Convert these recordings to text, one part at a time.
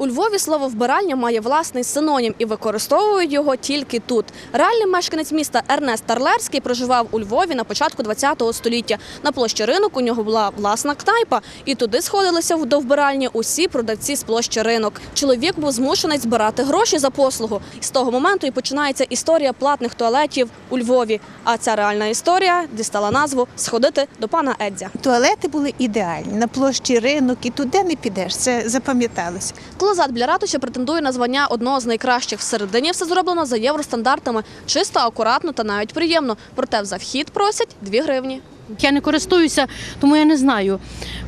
У Львові слово вбиральня має власний синонім і використовують його тільки тут. Реальний мешканець міста Ернест Тарлерський проживав у Львові на початку ХХ століття. На площі ринок у нього була власна кнайпа, і туди сходилися до вбиральні усі продавці з площі ринок. Чоловік був змушений збирати гроші за послугу. З того моменту і починається історія платних туалетів у Львові. А ця реальна історія дістала назву Сходити до пана Едзя. Туалети були ідеальні на площі ринок і туди не підеш. Це запам'яталося. Клозат біля ратуші претендує на звання одного з найкращих. Всередині все зроблено за євростандартами. Чисто, акуратно та навіть приємно. Проте за вхід просять 2 гривні. Я не користуюся, тому я не знаю.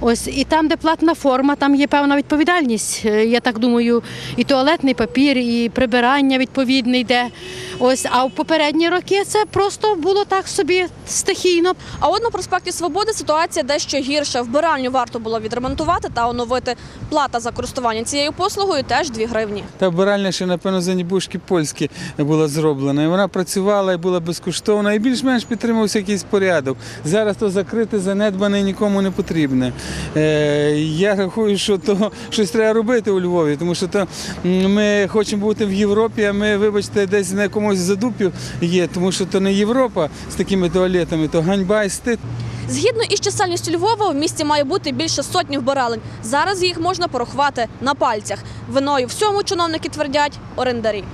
Ось і там, де платна форма, там є певна відповідальність. Е, Я так думаю, і туалетний папір, і прибирання відповідне йде. Ось, а в попередні роки це просто було так собі стихійно. А от на проспекті Свободи ситуація дещо гірша. Вбиральню варто було відремонтувати та оновити. Плата за користування цією послугою теж 2 гривні. Та вбиральня ще, напевно, за нібушки польські була зроблена. І вона працювала і була безкоштовна, і більш-менш підтримувався якийсь порядок. Зараз то закрите, занедбане і нікому не потрібне. Е, я рахую, що то щось треба робити у Львові, тому що то ми хочемо бути в Європі, а ми, вибачте, десь на якомусь задупі є, тому що то не Європа з такими туалетами, то ганьба і стид. Згідно із чисельністю Львова, в місті має бути більше сотні вбиралень. Зараз їх можна порахувати на пальцях. Виною всьому чиновники твердять орендарі.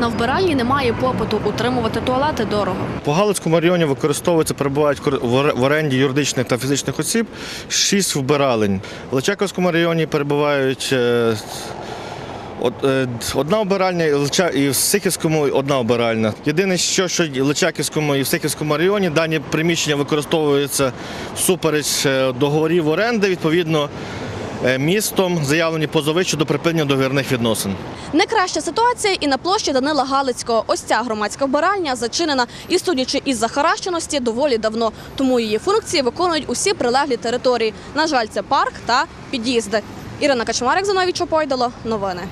На вбиральні немає попиту, утримувати туалети дорого. По Галицькому районі використовується, перебувають кор- в оренді юридичних та фізичних осіб шість вбиралень. В Личаковському районі перебувають е, одна обиральня і в Сихівському одна обиральня. Єдине, що, що в Личаківському і в Сихівському районі дані приміщення використовуються всупереч е, договорів оренди, відповідно. е, Містом заявлені позови щодо припинення договірних відносин. Не краща ситуація і на площі Данила Галицького. Ось ця громадська вбиральня зачинена і, судячи із захаращеності, доволі давно. Тому її функції виконують усі прилеглі території. На жаль, це парк та під'їзди. Ірина Качмарик, Зиновій Чопойдало. Новини.